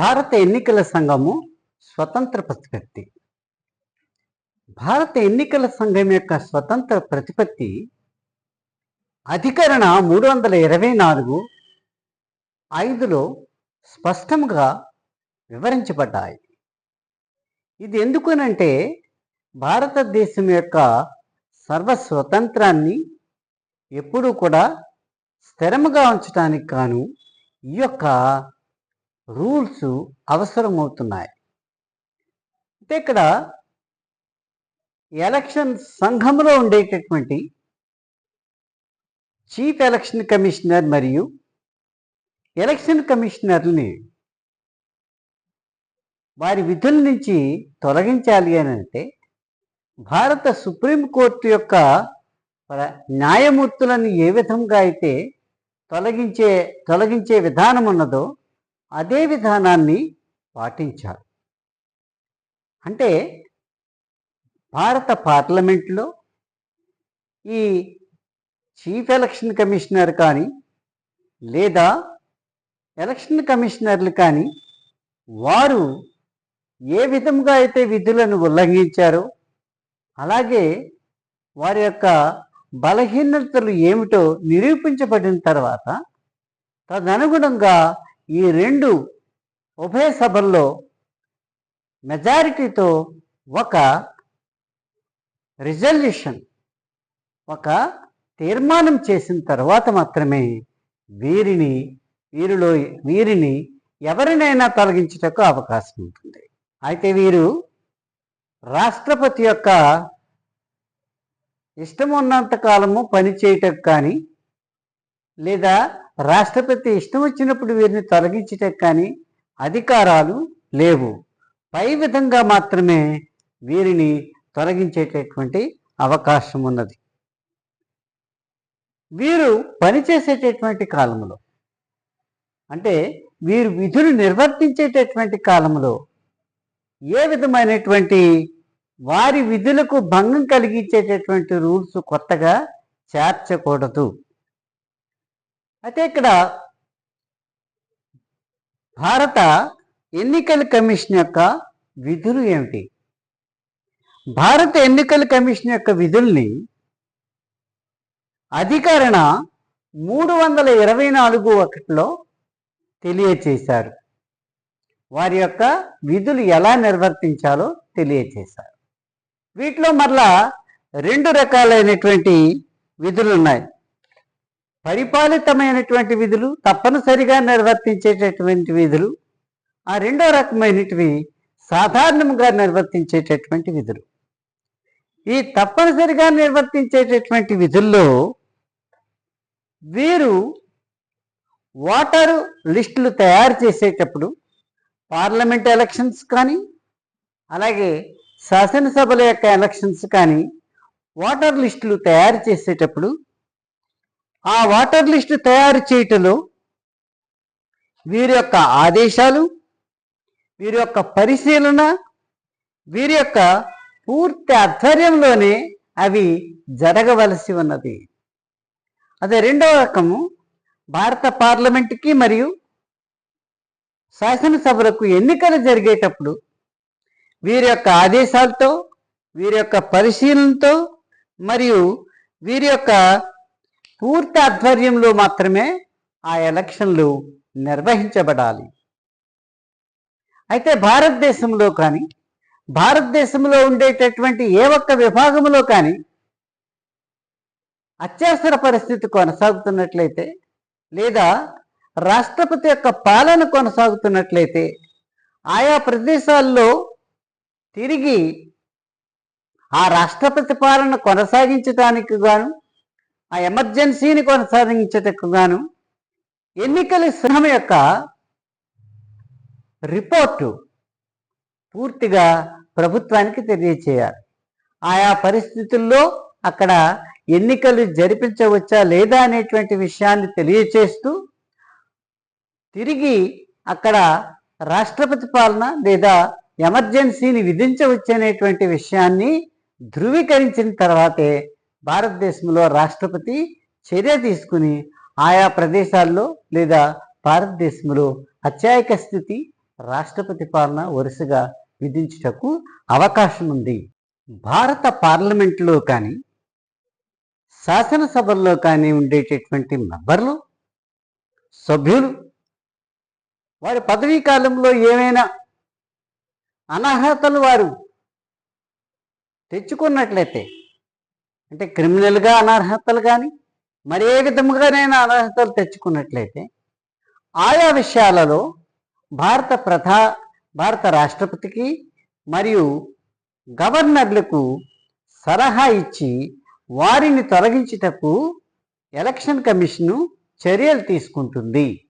భారత ఎన్నికల సంఘము స్వతంత్ర ప్రతిపత్తి. భారత ఎన్నికల సంఘం యొక్క స్వతంత్ర ప్రతిపత్తి అధికరణ మూడు వందల ఇరవై నాలుగు ఐదులో స్పష్టంగా వివరించబడ్డాయి. ఇది ఎందుకునంటే భారతదేశం యొక్క సర్వ స్వతంత్రాన్ని ఎప్పుడూ కూడా స్థిరముగా ఉంచడానికి గాను ఈ యొక్క రూల్స్ అవసరమవుతున్నాయి. అంటే ఇక్కడ ఎలక్షన్ సంఘంలో ఉండేటటువంటి చీఫ్ ఎలక్షన్ కమిషనర్ మరియు ఎలక్షన్ కమిషనర్ని వారి విధుల నుంచి తొలగించాలి అని అంటే భారత సుప్రీంకోర్టు యొక్క న్యాయమూర్తులను ఏ విధంగా అయితే తొలగించే తొలగించే విధానం ఉన్నదో అదే విధానాన్ని పాటించారు అంటే భారత పార్లమెంట్లో ఈ చీఫ్ ఎలక్షన్ కమిషనర్ కానీ లేదా ఎలక్షన్ కమిషనర్లు కానీ వారు ఏ విధంగా అయితే విధులను ఉల్లంఘించారో అలాగే వారి యొక్క బలహీనతలు ఏమిటో నిరూపించబడిన తర్వాత తదనుగుణంగా ఈ రెండు ఉభయ సభల్లో మెజారిటీతో ఒక రిజల్యూషన్ ఒక తీర్మానం చేసిన తర్వాత మాత్రమే వీరిని వీరిలో వీరిని ఎవరినైనా తొలగించుటకు అవకాశం ఉంటుంది. అయితే వీరు రాష్ట్రపతి యొక్క ఇష్టం ఉన్నంత కాలము పనిచేయటం కానీ లేదా రాష్ట్రపతి ఇష్టం వచ్చినప్పుడు వీరిని తొలగించటం కానీ అధికారాలు లేవు. పై విధంగా మాత్రమే వీరిని తొలగించేటటువంటి అవకాశం ఉన్నది. వీరు పనిచేసేటటువంటి కాలంలో అంటే వీరు విధులు నిర్వర్తించేటటువంటి కాలంలో ఏ విధమైనటువంటి వారి విధులకు భంగం కలిగించేటటువంటి రూల్స్ కొత్తగా చేర్చకూడదు. అయితే ఇక్కడ భారత ఎన్నికల కమిషన్ యొక్క విధులు ఏమిటి? భారత ఎన్నికల కమిషన్ యొక్క విధుల్ని అధికరణ మూడు వందల ఇరవై నాలుగు ఒకటిలో తెలియచేశారు. వారి యొక్క విధులు ఎలా నిర్వర్తించాలో తెలియచేశారు. వీటిలో మరలా రెండు రకాలైనటువంటి విధులు ఉన్నాయి పరిపాలితమైనటువంటి విధులు తప్పనిసరిగా నిర్వర్తించేటటువంటి విధులు. ఆ రెండో రకమైనటివి సాధారణంగా నిర్వర్తించేటటువంటి విధులు. ఈ తప్పనిసరిగా నిర్వర్తించేటటువంటి విధుల్లో వీరు ఓటరు లిస్టులు తయారు చేసేటప్పుడు పార్లమెంట్ ఎలక్షన్స్ కానీ అలాగే శాసనసభల యొక్క ఎలక్షన్స్ కానీ ఓటర్ లిస్టులు తయారు చేసేటప్పుడు ఆ వాటర్ లిస్టు తయారు చేయటంలో వీరి యొక్క ఆదేశాలు వీరి యొక్క పరిశీలన వీరి యొక్క పూర్తి ఆధ్వర్యంలోనే అవి జరగవలసి ఉన్నది. అదే రెండవ రకము భారత పార్లమెంటుకి మరియు శాసనసభలకు ఎన్నికలు జరిగేటప్పుడు వీరి యొక్క ఆదేశాలతో వీరి యొక్క పరిశీలనతో మరియు వీరి యొక్క పూర్తి ఆధ్వర్యంలో మాత్రమే ఆ ఎలక్షన్లు నిర్వహించబడాలి. అయితే భారతదేశంలో కానీ భారతదేశంలో ఉండేటటువంటి ఏ ఒక్క విభాగంలో కానీ అత్యవసర పరిస్థితి కొనసాగుతున్నట్లయితే లేదా రాష్ట్రపతి యొక్క పాలన కొనసాగుతున్నట్లయితే ఆయా ప్రదేశాల్లో తిరిగి ఆ రాష్ట్రపతి పాలన కొనసాగించడానికి గాను ఆ ఎమర్జెన్సీని కొనసాగించటకు గాను ఎన్నికల సంఘం యొక్క రిపోర్టు పూర్తిగా ప్రభుత్వానికి తెలియచేయాలి. ఆయా పరిస్థితుల్లో అక్కడ ఎన్నికలు జరిపించవచ్చా లేదా అనేటువంటి విషయాన్ని తెలియచేస్తూ తిరిగి అక్కడ రాష్ట్రపతి పాలన లేదా ఎమర్జెన్సీని విధించవచ్చనేటువంటి విషయాన్ని ధృవీకరించిన తర్వాతే భారతదేశంలో రాష్ట్రపతి చర్య తీసుకుని ఆయా ప్రదేశాల్లో లేదా భారతదేశంలో అత్యాయక స్థితి రాష్ట్రపతి పాలన వరుసగా విధించుటకు అవకాశం ఉంది. భారత పార్లమెంట్లో కానీ శాసనసభల్లో కానీ ఉండేటటువంటి మెంబర్లు సభ్యులు వారి పదవీ కాలంలో ఏమైనా అనర్హతలు వారు తెచ్చుకున్నట్లయితే అంటే క్రిమినల్గా అనర్హతలు కానీ మరే విధముగానైనా అనర్హతలు తెచ్చుకున్నట్లయితే ఆయా విషయాలలో భారత ప్రధా భారత రాష్ట్రపతికి మరియు గవర్నర్లకు సలహా ఇచ్చి వారిని తొలగించుటకు ఎలక్షన్ కమిషను చర్యలు తీసుకుంటుంది.